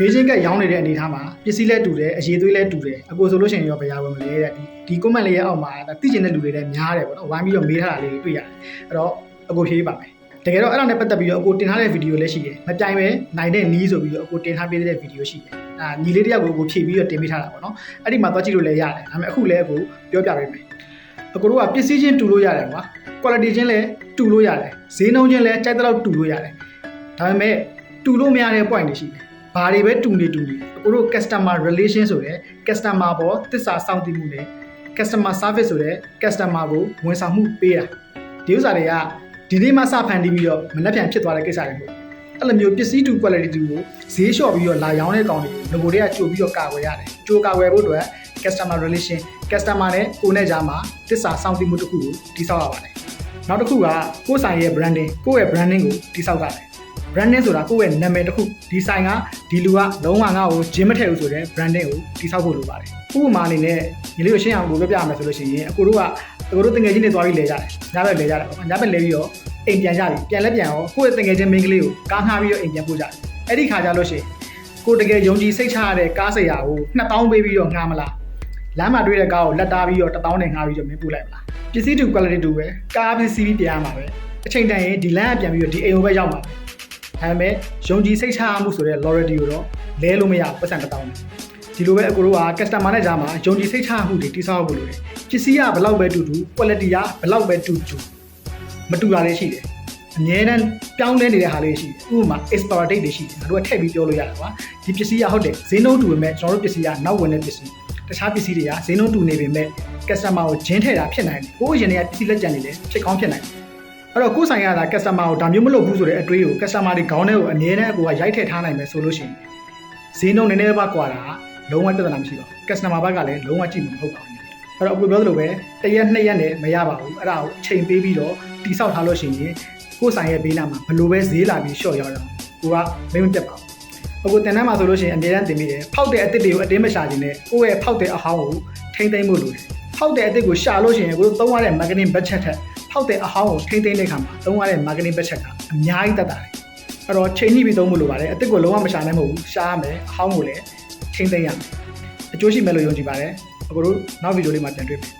ဘေးချင်းကရောင်းနေတဲ့အနေအထားမှာပစ္စည်းလည်းတူတယ်အရေးသွေးလည်းတူတယ်အကိုဆိုလို့ရှိရင်ရောဘယ်ရဝင်မလဲတဲ့ဒီဒီ comment လေးရဲ့အောက်မှာဒါသိကျင်တဲ့လူတွေလည်းများတယ်ပေါ့နော်ဝိုင်းပြီးတော့မေးထားတာလေးတွေတွေ့ရတယ်အဲ့တော့အကိုဖြေးပါမယ်တကယ်တော့အဲ့ဒါနဲ့ပတ်သက်ပြီးတော့အကိုတင်ထားတဲ့ဗီဒီယိုလည်းရှိတယ်မပြိုင်ပဲနိုင်တဲ့နီးဆိုပြီးတော့အကိုတင်ထားပေးတဲ့ဗီဒီယိုရှိတယ်အာညီလေးတယောက်ကိုအကိုဖြည့်ပြီးတော့တင်ပေးထားတာပေါ့နော်အဲ့ဒီမှာသွားကြည့်လို့လည်းရတယ်ဒါပေမဲ့အခုလည်းအကိုပြောပြပေးမယ်အကိုတို့ကပစ္စည်းချင်းတူလို့ရတယ်ကွာ quality ချင်းလည်းတူလို့ရတယ်ဈေးနှုန်းချင်းလည်းကြိုက်တဲ့လောက်တူလို့ရတယ်ဒါပေမဲ့တူလို့မရတဲ့ point တွေရှိတယ် ဘာတွေပဲတူနေတူနေအကိုတို့ customer relation ဆိုတဲ့ customer ပေါ်သစ္စာစောင့်တည်မှုနဲ့ customer service ဆိုတဲ့ customer ကိုဝန်ဆောင်မှုပေးတာဒီဥစ္စာတွေကဒီနေ့မှစဖန်တီးပြီးတော့မနှက်ပြန်ဖြစ်သွားတဲ့ကိစ္စတွေပေါ့အဲ့လိုမျိုးပစ္စည်းတူ quality တူကိုဈေးလျှော့ပြီးတော့လာရောင်းတဲ့ကောင်တွေငကိုတွေကကြိုပြီးတော့ကာကွယ်ရတယ်ကြိုကာကွယ်ဖို့အတွက် customer relation customer နဲ့ကိုယ်နဲ့ကြားမှာသစ္စာစောင့်တည်မှုတစ်ခုကိုတည်ဆောက်ရပါတယ်နောက်တစ်ခုကကိုယ်ဆိုင်ရဲ့ branding ကိုယ့်ရဲ့ branding ကိုတည်ဆောက်ရတယ် branding ဆိုတာကိုယ့်ရဲ့နာမည်တစ်ခုဒီဆိုင်ကဒီလူကလုံးဝငါ့ကိုဂျင်းမထည့်ဘူးဆိုတဲ့ branding ကိုတည်ဆောက်ဖို့လိုပါတယ်ဥပမာအနေနဲ့ညီလေးကိုရှင်းအောင်ကိုပြောပြရမယ်ဆိုလို့ရှိရင်အကိုတို့ကအကိုတို့တငယ်ချင်းတွေသွားပြီးလဲကြတယ်ညဘက်လဲကြတယ်ပေါ့ညဘက်လဲပြီးတော့အိမ်ပြန်ကြပြီပြန်လဲပြန်ရောကိုယ့်ရဲ့တငယ်ချင်းမိန်းကလေးကိုကားငှားပြီးတော့အိမ်ပြန်ပို့ကြတယ်အဲ့ဒီခါကျလို့ရှိရင်ကိုတကယ်ယုံကြည်စိတ်ချရတဲ့ကားဆရာကို2000ပေးပြီးတော့ငှားမလားလမ်းမှာတွေ့တဲ့ကားကိုလက်တားပြီးတော့1000နဲ့ငှားပြီးတော့မင်းပို့လိုက်မလားပစ္စည်းတူ quality တူပဲကားပစ္စည်းပြီးပြန်ရမှာပဲအချိန်တန်ရင်ဒီလမ်းကပြန်ပြီးတော့ဒီအိမ်ကိုပဲရောက်မှာပဲ ဒါပေမဲ့ယုံကြည်စိတ်ချမှုဆိုတဲ့ loyalty ကိုတော့လဲလို့မရဘူးပတ်စံတစ်တောင်းဒီလိုပဲအကိုတို့က customer နဲ့ကြားမှာယုံကြည်စိတ်ချမှုတွေတိစောက်ဖို့လိုတယ်ပစ္စည်းကဘလောက်ပဲတူတူ quality ကဘလောက်ပဲတူတူမတူတာလေးရှိတယ်အများတန်းပြောင်းလဲနေတဲ့ဟာလေးရှိတယ်ဥပမာ expire date တွေရှိတယ်ငါတို့ကထည့်ပြီးပြောလို့ရတာကွာဒီပစ္စည်းကဟုတ်တယ်ဈေးနှုန်းတူပေမဲ့ကျွန်တော်တို့ပစ္စည်းကနောက်ဝင်တဲ့ပစ္စည်းတခြားပစ္စည်းတွေကဈေးနှုန်းတူနေပေမဲ့ customer ကိုဂျင်းထည့်တာဖြစ်နိုင်တယ်ကိုယ့်ရင်တွေကပစ္စည်းလက်ကျန်နေတယ်ဖြစ်ကောင်းဖြစ်နိုင်တယ် အဲ့တော့ကိုယ်ဆိုင်ရတာ customer ကိုဒါမျိုးမလုပ်ဘူးဆိုတဲ့အတွေးကို customer တွေခေါင်းထဲကိုအမြဲတမ်းကိုကရိုက်ထည့်ထားနိုင်မယ်ဆိုလို့ရှိရင်ဈေးနှုန်းနည်းနည်းပါကွာတာလုံးဝပြဿနာမရှိပါဘူး customer ဘက်ကလည်းလုံးဝကြည့်မှာမဟုတ်ပါဘူးအဲ့တော့အခုပြောသလိုပဲတစ်ရက်နှစ်ရက်နဲ့မရပါဘူးအဲ့ဒါကိုအချိန်ပေးပြီးတော့တိဆောက်ထားလို့ရှိရင်ကိုယ်ဆိုင်ရဲ့ဘေးနားမှာဘယ်လိုပဲဈေးလာပြီးရှော့ရောက်ရအောင်ကိုကမင်းမပြတ်ပါဘူးအခုတင်တန်းမှာဆိုလို့ရှိရင်အမြဲတမ်းတင်မိတယ်ဖောက်တဲ့အစ်စ်တွေကိုအတင်းမရှာခြင်းနဲ့ကိုယ့်ရဲ့ဖောက်တဲ့အဟောင်းကိုထိမ့်သိမ့်ဖို့လိုတယ် ဖောက်တဲ့အစ်စ်ကိုရှာလို့ရှိရင်ကိုတို့သုံးရတဲ့ marketing budget ထက်ဖောက်တဲ့အဟောင်းကိုထိမ့်သိမ့်တဲ့အခါမှာသုံးရတဲ့ marketing budget ကအများကြီးတက်တာတယ်အဲ့တော့ချိန်ညှိပြီးသုံးဖို့လိုပါတယ်အစ်စ်ကိုလုံးဝမရှာနိုင်မဟုတ်ဘူးရှာရမယ်အဟောင်းကိုလည်းထိမ့်သိမ့်ရမယ်အကျိုးရှိမယ်လို့ယုံကြည်ပါတယ်အခုတို့နောက်ဗီဒီယိုလေးမှာပြန်တွေ့မယ်